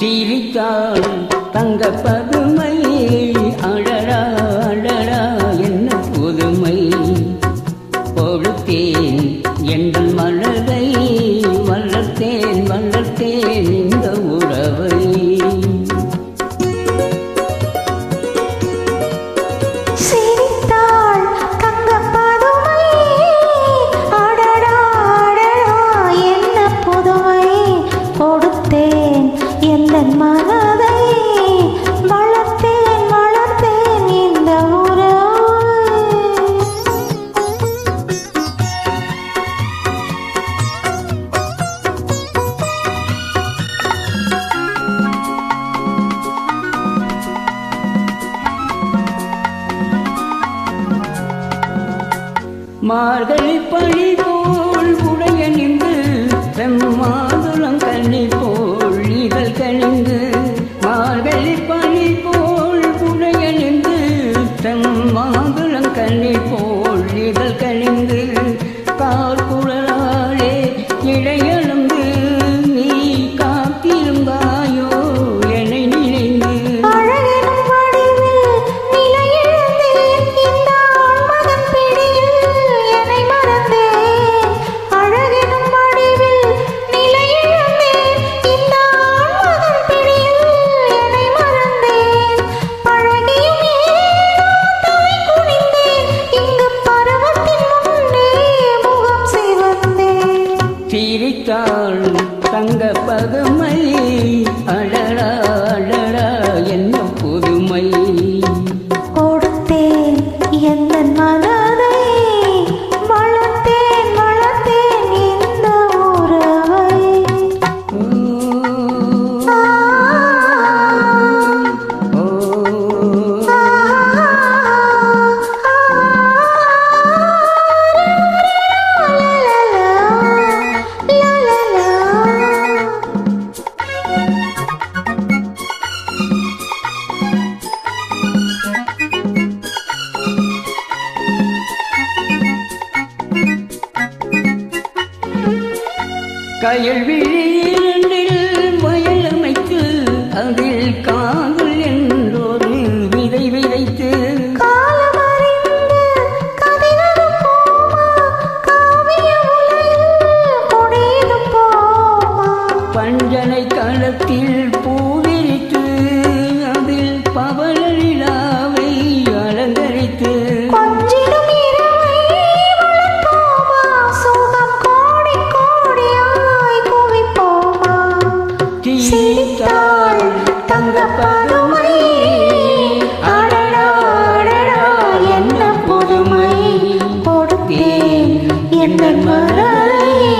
சிரித்தாள் தங்க பதுமை அழடா அழடா என்ன புதுமை? பொழுத்தேன் என்று மார்கழி பழிதோல் உடைய நின்று தீர்த்தாள் தங்க பதுமை அழ கையில் விழி மரணி